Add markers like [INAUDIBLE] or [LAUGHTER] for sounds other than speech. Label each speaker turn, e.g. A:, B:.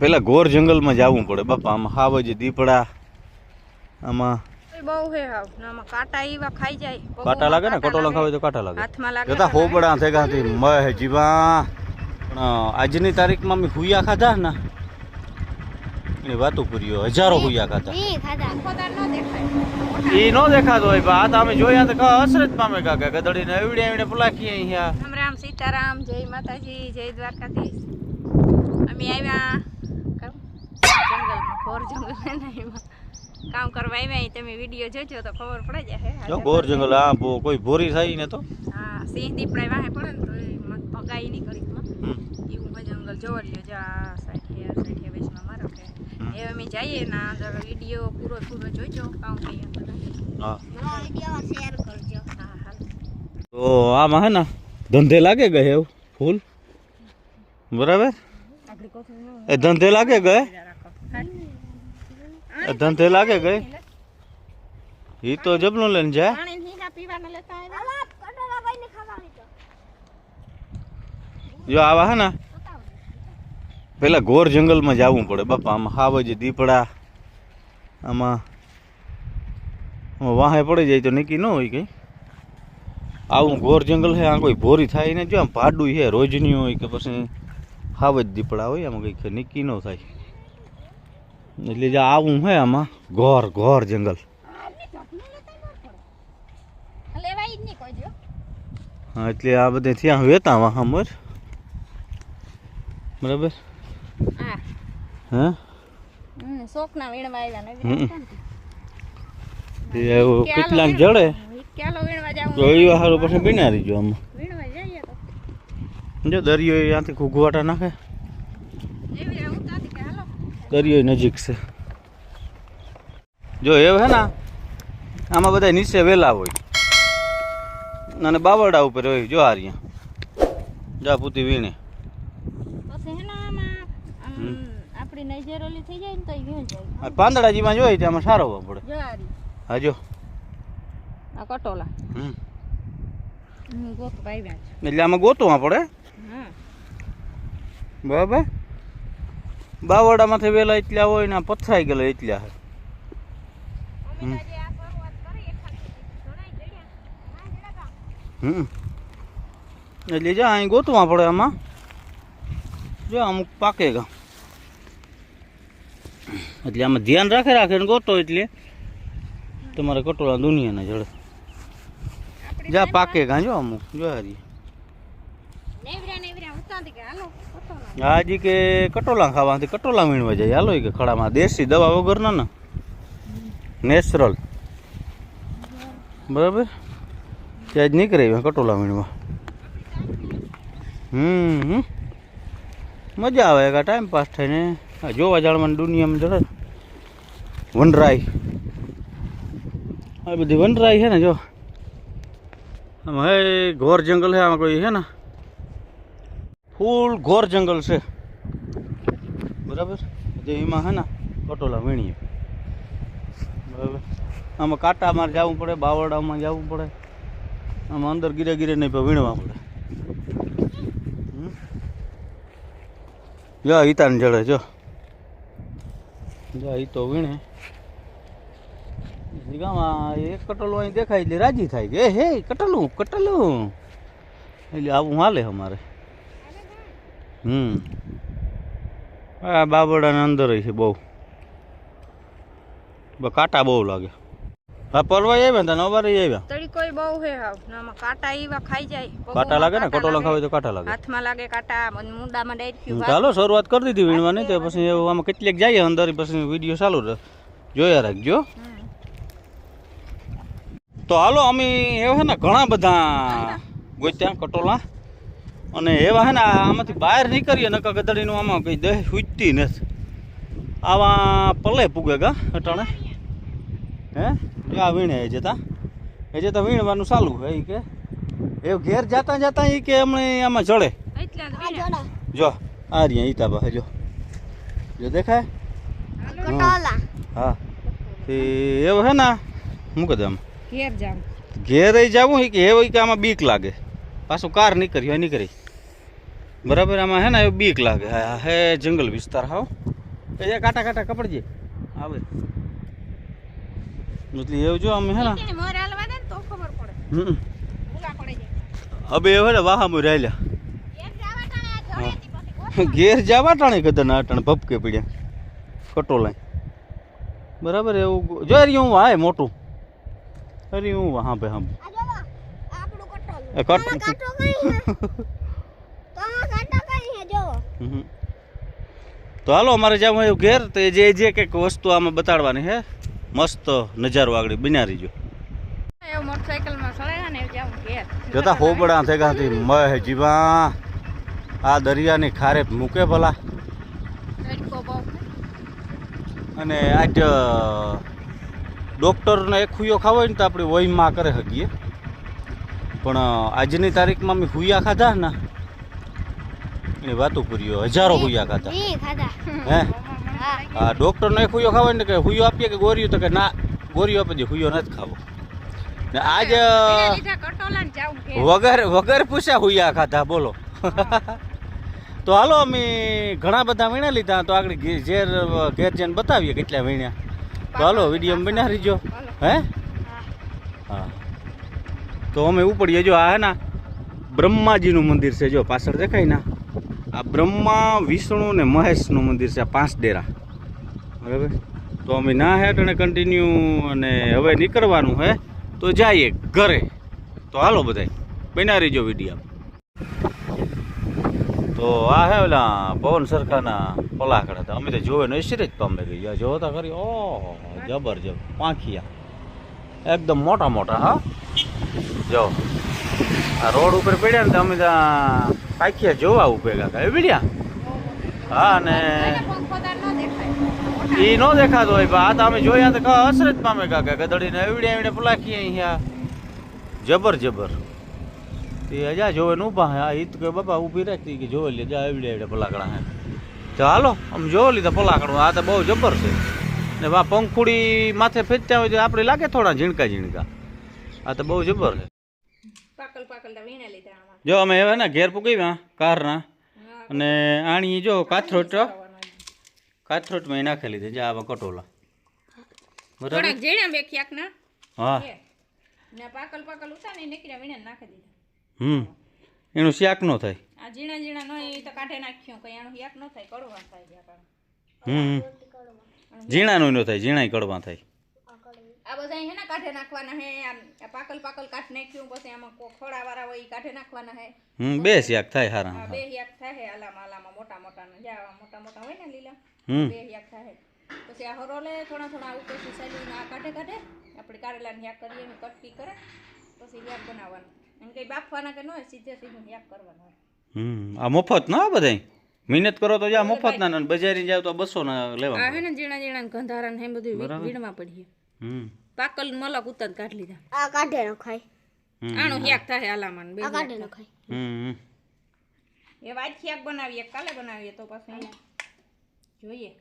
A: પેલા ઘોર જંગલમાં જવું પડે. બાપા આમાં હાવ જ દીપડા આમાં
B: બહુ હે હાવ. આમાં કાંટા એવા ખાઈ જાય.
A: કાંટા લાગે ને? કટોલા ખાવે તો કાંટા લાગે.
B: હાથમાં લાગે
A: જતા હોબડા થેગા થી મહ જીવા પણ આજની તારીખમાં મેં હુયા ખાધા ને? એની વાતો કર્યો હજારો હુયા ખાધા.
B: દેખાય.
A: એ નો દેખાતો હોય તો અમે જોયા તો અસરત પામે કાકા ગદડીને એવડે એવડે પુલાખી અહીંયા.
B: રામ રામ સીતારામ જય માતાજી જય દ્વારકાધીશ. અમે આવ્યા ઘોર જંગલ હે એમાં કામ કરવા આવ્યા અહીં તમે વીડિયો જોજો તો ખબર પડે જાય.
A: જો ગોર જંગલ આ બો- કોઈ ભોરી થાય ને તો?
B: હા સિંહ દીપડા વાહે પડે ને તો મત પગાઈ નહીં કરી એવું જંગલ જોવા લ્યો જો આ સાઈઠે આ સાઈઠે વેચમાં મારો કે એ અમે જઈએ ને અંદર વીડિયો પૂરો પૂરો જોજો કામ કહીએ બધા.
A: કરજો.
B: હા હા.
A: તો આમાં હે ને ધંધે લાગે ગયે એવું? ફૂલ? બરાબર? એ ધંધે લાગે ગયે? ધંધે લાગે ગઈ? એ તો જબલું લઈને જાય. જો આવા હે ને. પેલા ઘોર જંગલમાં જવું પડે. બાપા આમાં હાવ જ દીપડા આમાં આમાં વાહે પડી જાય તો નક્કી ન હોય કઈ. આવું ઘોર જંગલ છે આ કોઈ ભોરી થાય ને જો આમ ભાડું છે રોજની હોય કે પછી હાવ જ દીપડા હોય આમાં કંઈક નક્કી ન થાય. એટલે જે આવું હે આમાં. ઘોર ઘોર જંગલ.
B: લેવાય જ નહીં કોઈ જો
A: હા એટલે આ બધે ત્યાં વેતા વાહ અમર બરાબર?
B: હા.
A: હા?
B: શોખના વીણવા આવ્યા
A: હમ. એવું કેટલાક જડે. તો એ પછી બનાવી જો આમાં.
B: વીણવા જઈએ તો.
A: જો દરિયો ત્યાંથી ઘૂઘવાટા નાખે. દરિયો નજીક છે. જો એવું હે ને આમાં બધા નીચે વેલા હોય. અને બાવડા ઉપર હોય જો હારિયા જા પૂતી વીણે. પાંદડા જેમાં જોઈએ ત્યાં સારો પડે. હા જો.
B: કટોલા.
A: હમ. એટલે આમાં ગોતવા પડે? બરાબર. બાવડામાંથી વેલા એટલા હોય ને પથરાઈ ગયેલા એટલા. હમ. એટલે જા, અહીં ગોતવા પડે આમાં. જો, અમુક પાકે ગા. એટલે આમાં ધ્યાન રાખે રાખે ને ગોતો એટલે. તમારે કટોળા દુનિયાના જડે. જા, પાકે ગા, જો અમુક. જો હારી
B: નેવરા નેવરા ઉતાંતી કે હાલો કટોલા
A: હાજી કે કટોલા ખાવાથી કટોલા વીણવા જાય. હાલો કે ખડામાં. દેશી દવા વગરના ને. નેચરલ. બરાબર? ત્યાં જ નીકળે કટોલા વીણવા. હમ. મજા આવે એક ટાઈમ પાસ થઈને. જોવા જાણવાની દુનિયામાં જરા વનરાઈ આ બધી વનરાઈ છે ને જો. આમાં હે, ઘોર જંગલ છે આમાં કોઈ છે ને? ફૂલ ઘોર જંગલ છે. બરાબર? જે એમાં હે ને કટોલા વીણીએ. બરાબર? આમાં કાંટામાં જવું પડે બાવડામાં જવું પડે. આમાં અંદર ગીરે ગીરે નહીં, પણ વીણવા પડે? જો ઈતાને જડે, જો. જો એ તો વીણે. ગામમાં એક કટોલું અહીં દેખાય એટલે રાજી થાય કે હે, કટલું કટલું. એટલે આવું હાલે અમારે. હમ. આ બાબડાના અંદર છે બહુ. કાંટા બહુ લાગે. હા પરવાઈ આવ્યા તને? અવારે આવ્યા.
B: તળી બહુ હે હાવ. ને કાંટા એવા ખાઈ જાય.
A: કાંટા લાગે ને?
B: કાંટા
A: કટોલા ખાવે તો કાંટા લાગે.
B: હાથમાં લાગે કાંટા મુંડામાં
A: હમ, ચાલો શરૂઆત કરી દીધી વીણવાની. તો પછી આમાં કેટલીક જાય અંદર પછી વીડિયો ચાલુ જોયા રાખજો. તો હાલો અમે એવા છે ને ઘણા બધા [LAUGHS] ગોત્યા કટોલા. અને એવા હે ને આમાંથી બહાર નીકળીએ નકા ગદડીનું આમાં કંઈ દહ સૂચતી નથી. આવા પલે પૂગે ગા અટાણે. હે? આ વીણે એ જતા એ જતા વીણવાનું ચાલુ હે ઈ કે. એ ઘેર જાતા જાતા એ કે એમણે આમાં જળે
B: એટલા જ
A: જો આ રહ્યા ઈતા પાસે જો. જો દેખાય? હા. તે એવું હે ને મૂકે દે આમ?
B: ઘેર જાવ
A: ઘેરે જવું કે એવું હોય કે આમાં બીક લાગે? પાછું કાર નીકળી હોય નીકળી. બરાબર આમાં હે ને એ બીક લાગે. હા હે જંગલ વિસ્તાર હાવ. એ કાંટા કાંટા કપડજે. આવે એટલે એવું જો અમે હે ને. હવે હવે ને વાહામાં રહેલા. ઘેર જવા ટાણે કદાચ ના ટાણે ભપકે પડ્યા. કટોલાય બરાબર એવું જો અરે હું વાય મોટું. અરે હું હા ભાઈ હા
B: આ જોવો, આપણું કટોલું.
A: એ કટ-
B: કાંટો કઈ છે? [LAUGHS] તો કાંટો કઈ જોવો.
A: હમ. તો હાલો અમારે જવું એવું ઘેર તો જે જે કંઈક વસ્તુ આમાં બતાડવાની હે મસ્ત નજારો આગળ બન્યા રહીજો. જતા હોબડા થેગા થી મહ જીવા આ દરિયાની ખારે મૂકે ભલા અને આજ ડોક્ટરને એક હુયો ખાવો હોય ને તો આપણે વહીમાં કરે શકીએ પણ આજની તારીખમાં અમે હુયા ખાધા ને એની વાતો કર્યો હજારો હુયા ખાધા. હે? હા. ડૉક્ટરને એક હુયો ખાવો હોય ને કે હુયો આપીએ કે ગોરીયું તો કે ના ગોરીઓ આપી દે હુયો નથી ખાવો. ને આજ. વગર વગર પૂછ્યા હુયા ખાધા બોલો. તો હાલો અમે ઘણા બધા વીણા લીધા તો આગળ ઘેર ઘેર જઈને બતાવીએ કેટલા વીણ્યા. તો હાલો વીડિયો બના રહીજો. હે.
B: હા.
A: તો અમે ઉપડીએ જો આ હે ને, બ્રહ્માજીનું મંદિર છે જો, પાછળ દેખાય ના. આ બ્રહ્મા, વિષ્ણુ ને મહેશનું મંદિર છે, આ પાંચ ડેરા. બરાબર? તો અમે ના હેઠ અને કન્ટિન્યુ અને હવે નીકળવાનું હે, તો જઈએ ઘરે. તો હાલો બધાય બના રહીજો વીડિયો તો આ હે ઓલા પવન સરખાના પલાકડા હતા. અમે તો જોવે ને જ પામે ગઈ. આ જોવો તો ખરી, ઓહો, જબર જબર. પાંખિયા. એકદમ મોટા મોટા હા. જો, આ રોડ ઉપર પડ્યા ને તો અમે ત્યાં પાંખિયા જોવા ઉભેલા એ પડ્યા હા
B: ન.
A: એ નો દેખાતો હોય આ તો અમે જોયા તો કા અસર જ પામે કાકા ગધડીને એવડે એવડે પલાખી અહીંયા જબર જબર. તે હજા જોવે નું ઊભા હા એ તો કે બાપા ઊભી રાખતી કે જોવે લે, જા એવડે એવડે પલાકડા હે. તો હાલો, આમ જોવો લીધા પલાકડું આ તો બહુ જબર છે. ને વા પંખુડી માથે ફેંચતા હોય તો આપણે લાગે થોડા ઝીણકા ઝીણકા આ તો બહુ જબર છે. જો અમે હવે ને ઘેર પૂકી કારના. અને આણી જો કાથરોટ. કાથરોટમાં ય નાખેલી જે આવા કટોલા. બરાબર?
B: ઝીણા બે ક્યાંક ના?
A: હા.
B: ને પાકલ પાકલ નીકળ્યા વીણે નાખી દીધા.
A: હમ. એનું શાક ન થાય.
B: આ ઝીણા ઝીણા નો એ તો કાઢે નાખ્યો. કઈ ન થાય કડવા થાય
A: હમ. જીણાનું ન થાય ઝીણાય કડવા થાય.
B: આ બધા હે ને કાઢે નાખવાના હે આમ આ પાકલ પાકલ કાઢ નાખ્યું પછી આમાં ખોડા વાળા હોય એ કાઢે નાખવાના હે.
A: હમ બે શાક થાય હારા
B: બે શાક થાય હે આલામાં આલામાં મોટા મોટા જ્યાં મોટા મોટા હોય ને લીલા
A: હમ.
B: બે શાક થાય પછી આ હરોલે થોડા થોડા ઉપરથી સાઈડ આ કાઢે કાઢે આપણે કારેલાની શાક કરીએ ને કટકી કરે પછી શાક બનાવવાનું. એમ કઈ બાફવાના કે ન હોય સીધે સીધું શાક કરવાનું હોય.
A: હમ આ મફત ના બધાય? મહેનત કરો તો જા મફત ના ને બજારી જાવ તો બસો ના લેવા
B: હે ને જીણા જીણા ગંધારા ને બધું. વીડમાં પડીએ. પાકલ મલક ઉતર કાઢી લીધા.
C: આ કાઢે ન
A: ખાય.
B: આનો હેક થાય આલામાન બે
C: આ કાઢે
B: ન
C: ખાય.
A: હમ
B: એ વાજ હેક બનાવીએ કાલે બનાવીએ તો પછી જોઈએ.